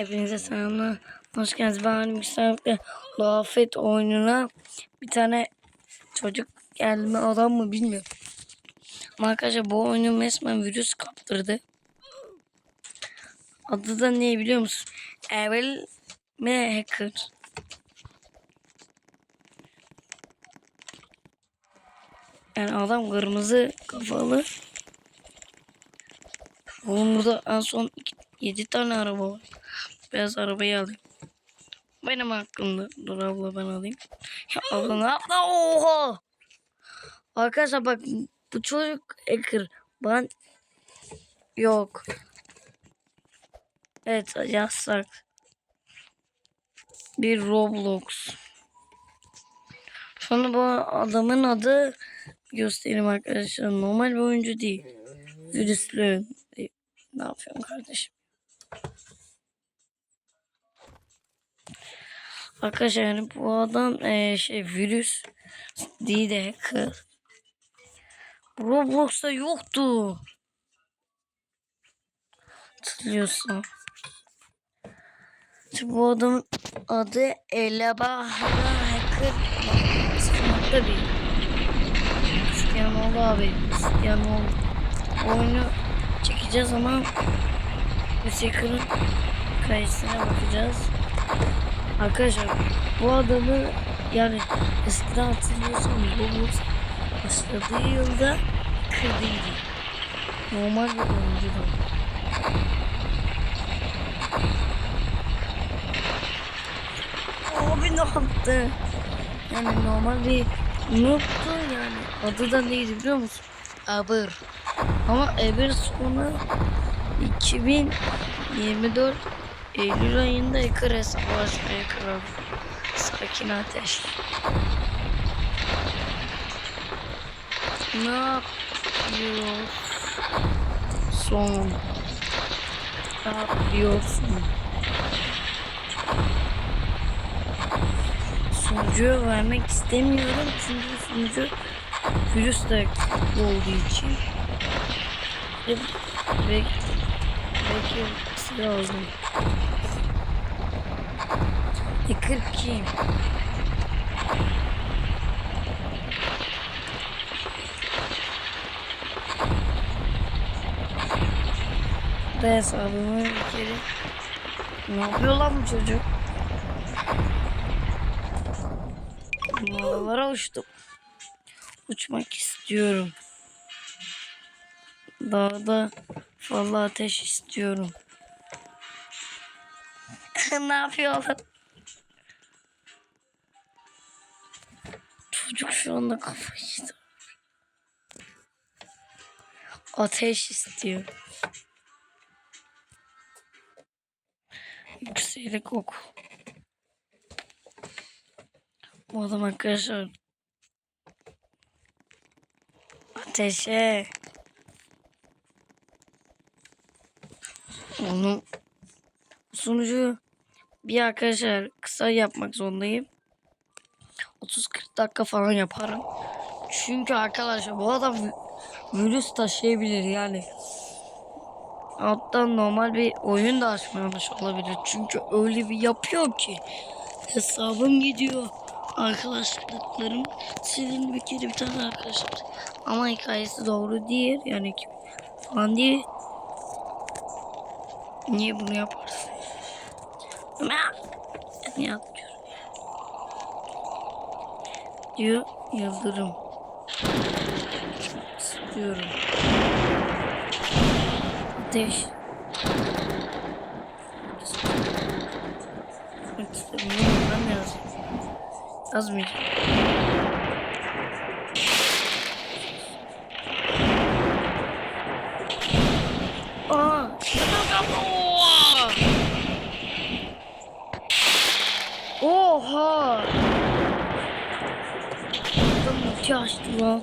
Hepinize selamlar. Hoş geldiniz. Ben Yüksel'de Lafet oyununa bir tane çocuk geldi mi adam mı bilmiyorum. Ama arkadaşlar bu oyunu resmen virüs kaptırdı. Adı da ne biliyor musun? Evil mi Hacker. Yani adam kırmızı kafalı. Oğlum burada en son 7 tane araba var. Beyaz arabayı alayım. Benim hakkımda. Dur abla ben alayım. Ya abla ne yaptı? Oha! Arkadaşlar bak bu çocuk hacker. Ben yok. Evet yasak. Bir Roblox. Sonra bu adamın adı göstereyim arkadaşlar. Normal bir oyuncu değil. Virüslü. Ne yapıyorsun kardeşim? Arkadaşlar yani bu adam eee, şey virüs değil de hacker. Roblox'ta yoktu. Hatırlıyorsun. İşte bu adamın adı Elabahara Hacker. Sıkmakta bir. Sıkıyanoğlu abi. Sıkıyanoğlu. Oyunu çekeceğiz ama bu Hacker'ın kayısına bakacağız. Arkadaşlar bu adamı yani eskiden hatırlıyorsam Roblox başladığı yılda kırdıydı. Normal bir oyuncu da. Abi ne yaptı? Yani normal bir noob'tu yani. Adı da neydi biliyor musun? Abır. Ama Eber sonu 2024 Eylül ayında Hacker hesabı açmaya karar. Sakin ateş. Ne yapıyorsun? Son. Ne yapıyorsun? Sunucuyu vermek istemiyorum çünkü sunucu virüsle olduğu için. Ve belki, belki silah aldım. Hacker kim? Da hesabımı bir kere. Ne yapıyor lan bu çocuk? Havalara uçtum. Uçmak istiyorum. Dağda fazla ateş istiyorum. ne yapıyor lan? Çocuk şu anda kafayı. Ateş istiyor. Yükselerek oku. Bu adam arkadaşlar ateşe onu sunucu bir arkadaşlar kısa yapmak zorundayım. 30-40 dakika falan yaparım. Çünkü arkadaşlar bu adam vi- virüs taşıyabilir yani. Alttan normal bir oyun da açmamış olabilir. Çünkü öyle bir yapıyor ki. Hesabım gidiyor. Arkadaşlıklarım silindi bir kere bir tane arkadaşlar. Ama hikayesi doğru değil. Yani falan değil. Niye bunu yaparsın? Niye atlıyorum? Diyor Yıldırım. Sıkıyorum. Ateş. İstemiyorum. Ben yazayım. Yazmayacağım. Aa, Oha! Oha! Ulti açtı lan.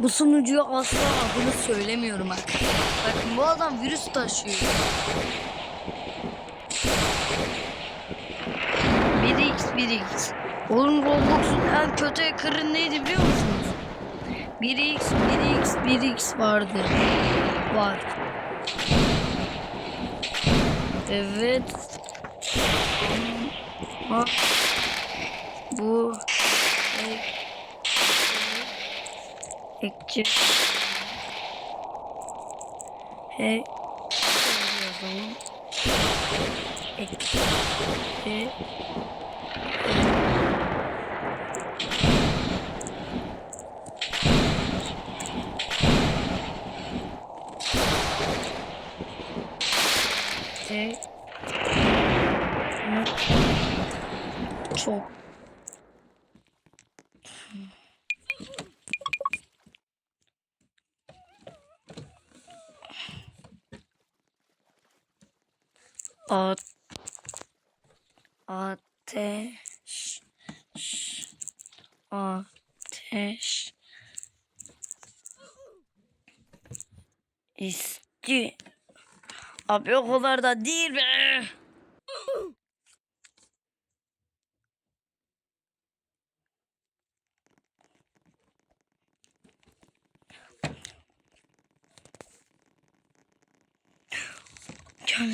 Bu sunucuya asla adını söylemiyorum bak. Bakın bu adam virüs taşıyor. 1x 1x. Oğlum Roblox'un en kötü hacker'ı neydi biliyor musunuz? 1x 1x 1x vardır. Var. Evet. Ha. Bu ek, ekçi he yazalım. Ekçi he Ne? çok At. Ateş. Ateş. İsti. Abi o kadar da değil be.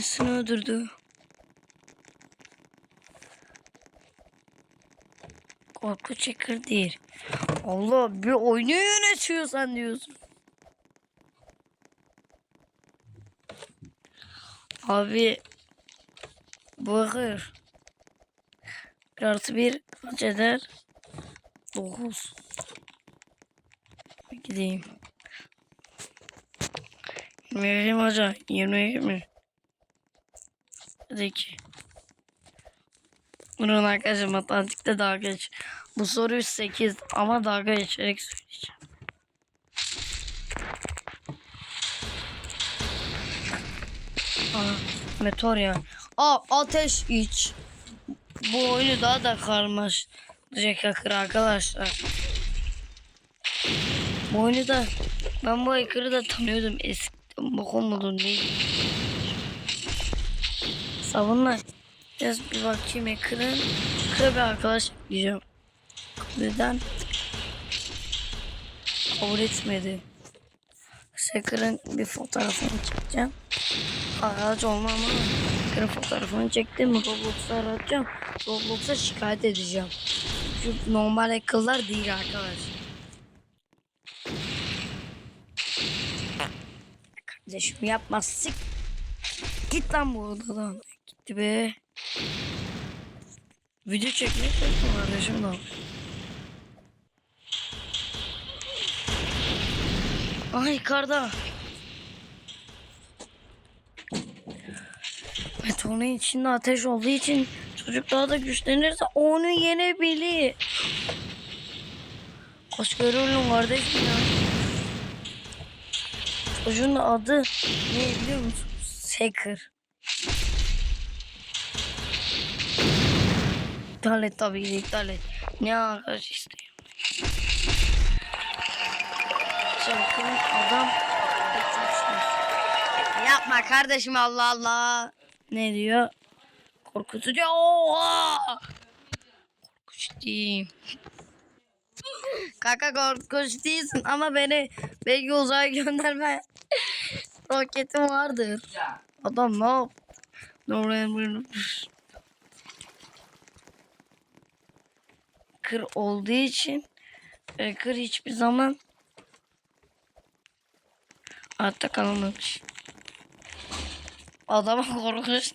Kendisini öldürdü. Korku çeker değil. Allah bir oyunu yönetiyor sen diyorsun. Abi bakır. Bir artı bir kaç eder? Dokuz. Gideyim. Yirmi hoca. Yirmi yirmi. Hadi iki. Bunun arkadaşlar matematikte daha geç. Bu soruyu 8 ama dalga geçerek söyleyeceğim. Aa, meteor ya. Aa ateş iç. Bu oyunu daha da karmaşacak yakır arkadaşlar. Bu oyunu da ben bu hacker'ı da tanıyordum eskiden. Bakın mudur neydi? Savunma. Biraz bir bakayım ekran. Kıra bir arkadaş diyeceğim. Neden? Kabul etmedi. Hacker'ın bir fotoğrafını çekeceğim. Arkadaş olma ama Hacker'ın fotoğrafını çektim. Roblox'a aratacağım. Roblox'a şikayet edeceğim. Çünkü normal hacker'lar değil arkadaş. Kardeşim yapmazsın. Git lan bu odadan. Gitti be. Video çekmeye çalışıyorum kardeşim ne? Ay yukarıda. Meteorun içinde ateş olduğu için çocuk daha da güçlenirse onu yenebilir. Kere öldüm kardeşim ya. Çocuğun adı ne biliyor musun? Seker. İptal et tabii ki iptal et. Ne arkadaş adam. Yapma kardeşim Allah Allah. Ne diyor? Korkutucu. Oha! Korkunç değil. Kaka korkunç değilsin ama beni belki uzaya gönderme roketim vardır. Adam ne yap? Doğru kır olduğu için kır hiçbir zaman hayatta kalamamış. Adama korkunç.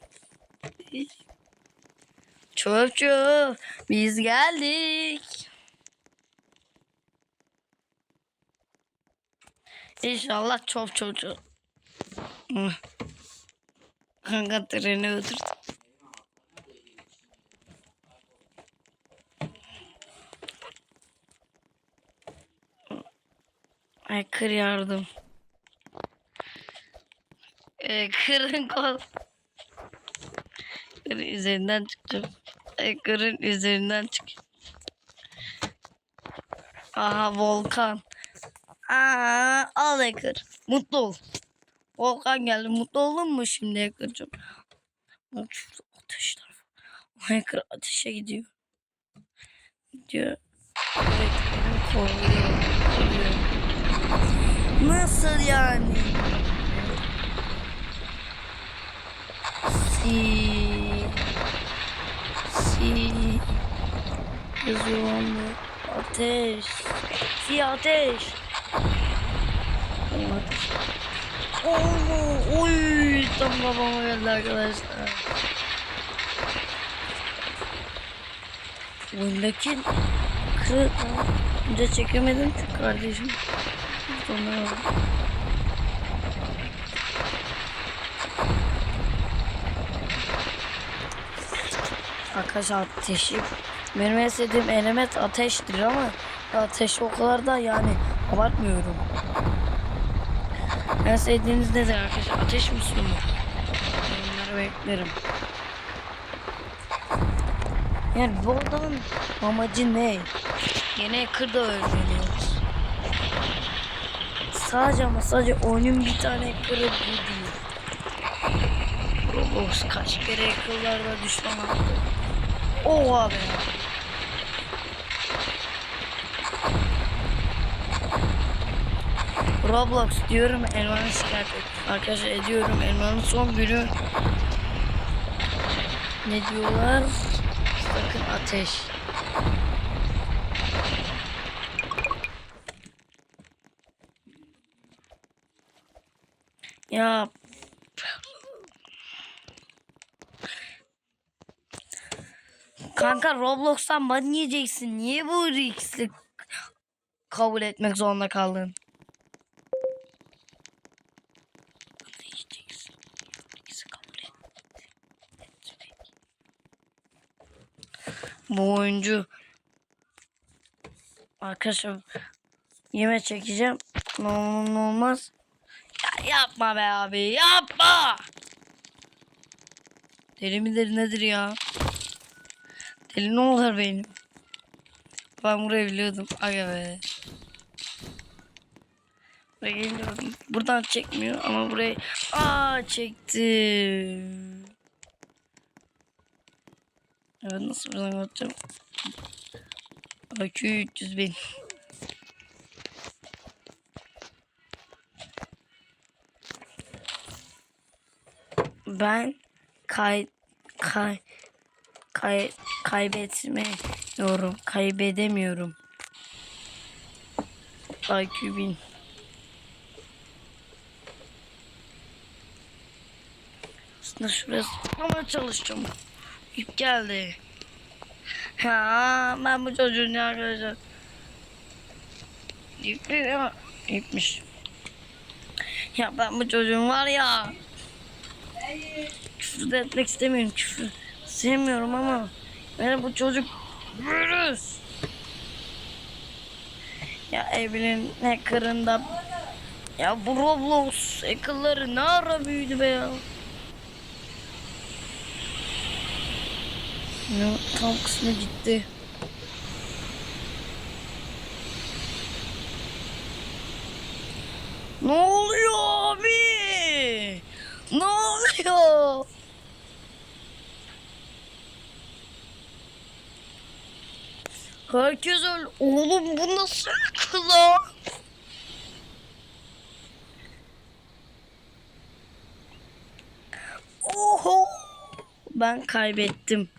Çöp çöp biz geldik. İnşallah çöp. Hı. Kanka treni öldürdüm. Ay kır yardım. Ee, kırın kol. Kırın üzerinden çıktım. Ay kırın üzerinden çık. Aha volkan. Aa, al Ekır. Mutlu ol. Volkan geldi. Mutlu oldun mu şimdi Ekır'cığım? Bak şurada ateşler Ekır ateşe gidiyor. Gidiyor. Evet, benim. Nasıl yani? Si Si Yazıyor mu? Ateş Si ateş Oo, oy tam babama geldi arkadaşlar. Oyundaki kırık önce çekemedim çünkü kardeşim. Aldım. Arkadaşlar ateşi benim en sevdiğim element ateştir ama ateş o kadar da yani abartmıyorum. En sevdiğiniz nedir arkadaşlar? Ateş mi su mu? Onları beklerim. Yani bu adamın amacı ne? Yine kırda öğreniyoruz. Sadece ama sadece oyunun bir tane kırı bu değil. Roblox kaç kere kıllarda düşman attı. Oha be. Roblox diyorum elmanı şikayet et. Arkadaşlar ediyorum elmanın son günü. Ne diyorlar? Sakın ateş. Ya Kanka Roblox'tan ban yiyeceksin. Niye bu riskli kabul etmek zorunda kaldın? Bu oyuncu Arkadaşlar yeme çekeceğim. Ne olur olmaz. Ya yapma be abi yapma. Deli midir nedir ya? Deli ne olur benim? Ben burayı biliyordum. Aga be. Buraya bakayım. Buradan çekmiyor ama burayı... Aa çekti. Evet nasıl buradan atacağım? IQ 300 bin. Ben kay kay kay kaybetmiyorum. Kaybedemiyorum. IQ 1000. Aslında şurası ama çalışacağım. İp geldi. Ha, ben bu çocuğun ya arkadaşlar. İp ipmiş. Ya ben bu çocuğun var ya. Küfür etmek istemiyorum küfür. Sevmiyorum ama. Benim bu çocuk virüs. Ya evinin hackerında ya bu Roblox hackerları ne ara büyüdü be ya. Ya tam kısmı gitti. Ne oluyor abi? Ne Herkes öl. Oğlum bu nasıl kıla? Oho. Ben kaybettim.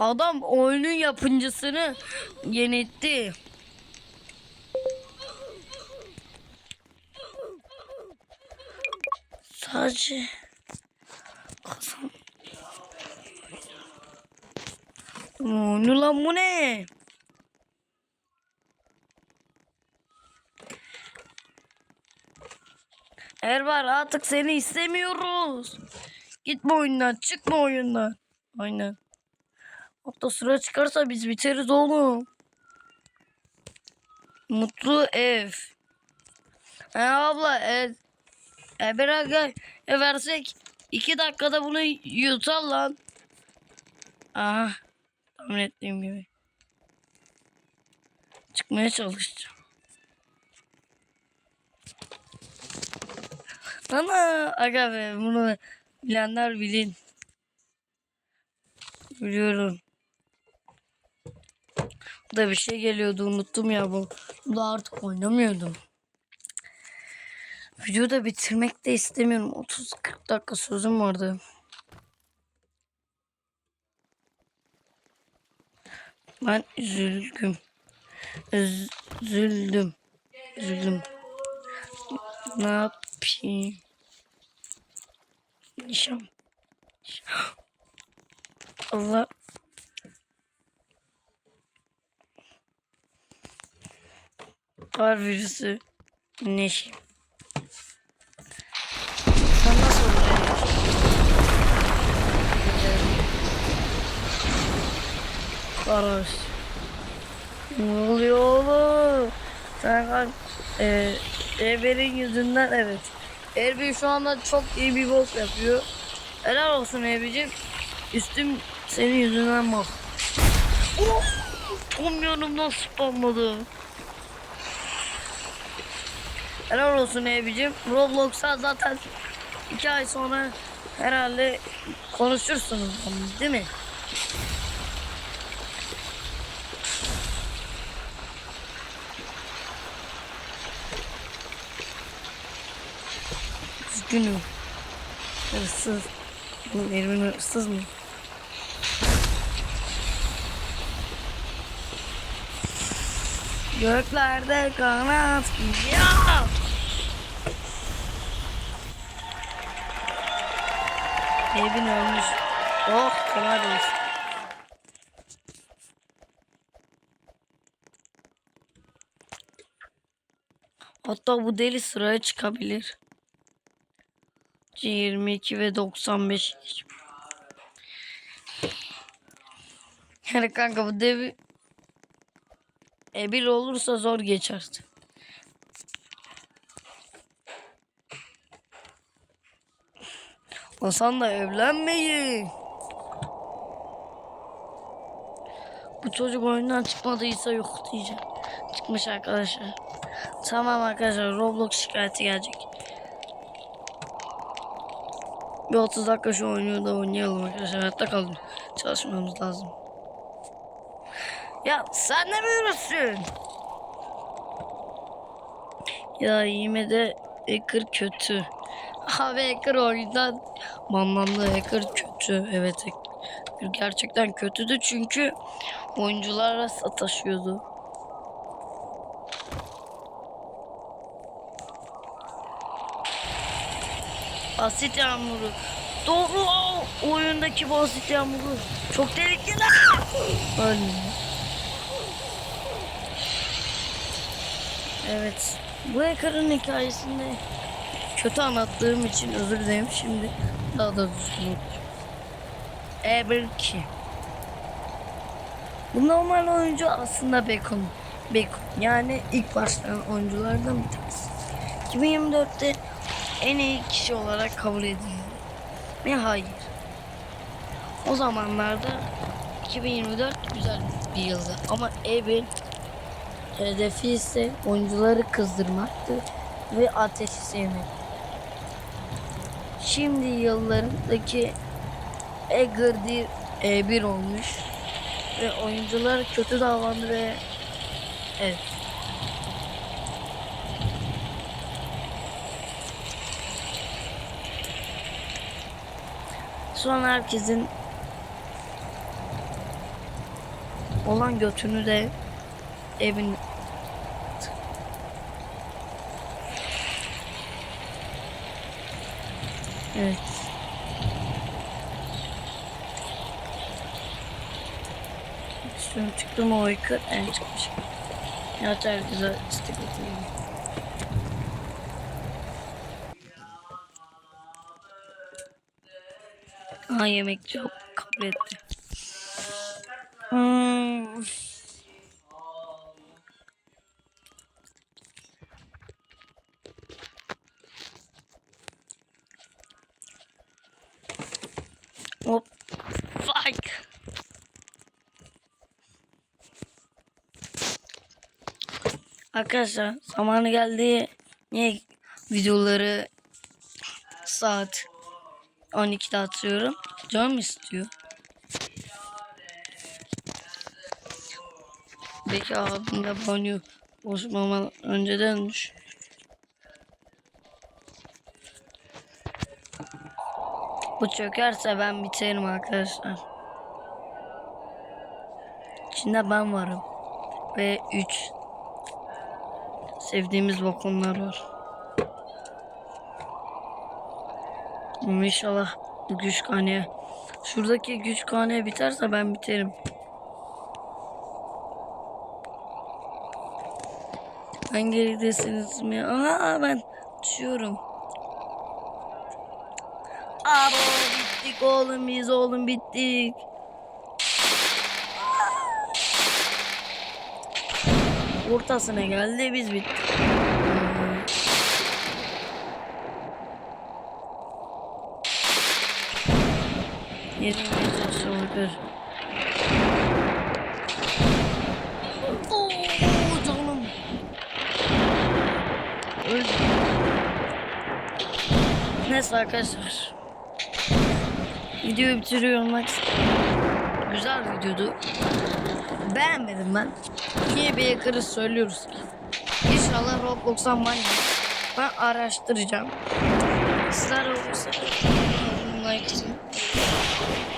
Adam oyunun yapımcısını yenetti. Sadece kazan. Ne lan bu ne? Ervar artık seni istemiyoruz. Gitme oyundan, çıkma oyundan. Aynen. Hatta sıra çıkarsa biz biteriz oğlum. Mutlu ev. He abla. E bir aga e versek iki dakikada bunu yutar lan. Aha. Tahmin ettiğim gibi. Çıkmaya çalışacağım. Ana aga be bunu bilenler bilin. Biliyorum. Bu da bir şey geliyordu unuttum ya bu. da artık oynamıyordum. Videoyu da bitirmek de istemiyorum. 30-40 dakika sözüm vardı. Ben üzüldüm. Üzüldüm. Üzüldüm. Ne yapayım? Nişan. Allah. Var virüsü. Neşe. Karar. Ne oluyor oğlum? Sen kalk. Ee, Erber'in yüzünden evet. Erbil şu anda çok iyi bir boss yapıyor. Helal olsun Erbil'cim. Üstüm senin yüzünden bak. Oh! Tam yanımdan spamladı. Helal olsun Erbil'cim. Roblox'a zaten iki ay sonra herhalde konuşursunuz değil mi? Üzgünüm. Hırsız. Bu Erbil hırsız mı? Göklerde kanat ya. Evin ölmüş. Oh kolay olsun. Hatta bu deli sıraya çıkabilir. 22 ve 95. Yani kanka bu devi e bir olursa zor geçersin. Hasan'la evlenmeyin. Bu çocuk oyundan çıkmadıysa yok diyeceğim. Çıkmış arkadaşlar. Tamam arkadaşlar Roblox şikayeti gelecek. Bir 30 dakika şu oyunu da oynayalım arkadaşlar. Hayatta kalın. Çalışmamız lazım. Ya sen ne büyürürsün? Ya yine de Hacker kötü. Abi Hacker oyundan banlandı. Hacker kötü. Evet gerçekten kötüydü çünkü oyunculara sataşıyordu. Basit yağmuru. Doğru o oyundaki basit yağmuru. Çok tehlikeli. Öyle. Evet. Bu hacker'ın hikayesinde kötü anlattığım için özür dilerim. Şimdi daha da düzgün Eber 2. Bu normal oyuncu aslında Bacon. Bacon. Yani ilk başlayan oyunculardan bir tanesi. 2024'te en iyi kişi olarak kabul edildi. Ve hayır. O zamanlarda 2024 güzel bir yıldı. Ama Eber Hedefi ise oyuncuları kızdırmaktı ve ateşi sevmek. Şimdi yıllarındaki Egerdir E1 olmuş ve oyuncular kötü davrandı ve evet. Sonra herkesin olan götünü de evin Evet. Şunu çıktım o yıkır en çıkmış. Ya güzel istek edeyim. Ha yemek çok kabul etti. Hmm. Hop. Fuck. Arkadaşlar zamanı geldi. Niye videoları saat 12'de atıyorum? Canım istiyor. Belki de banyo Boşmama öncedenmiş. Bu çökerse ben biterim arkadaşlar. İçinde ben varım. Ve 3 sevdiğimiz vakonlar var. Ama inşallah bu güç kaneye. Şuradaki güç kaneye biterse ben biterim. Ben geridesiniz mi? Aa ben düşüyorum. Abo bittik oğlum biz oğlum bittik. Ortasına geldi biz bittik. Yerin geçer şalkır. Oo canım. Öldüm. Neyse arkadaşlar. Videoyu bitiriyorum bak. Güzel videodu. Beğenmedim ben. Niye bir yakarız söylüyoruz ki. İnşallah Roblox'tan yer. Ben araştıracağım. Sizler olursa like Thank you.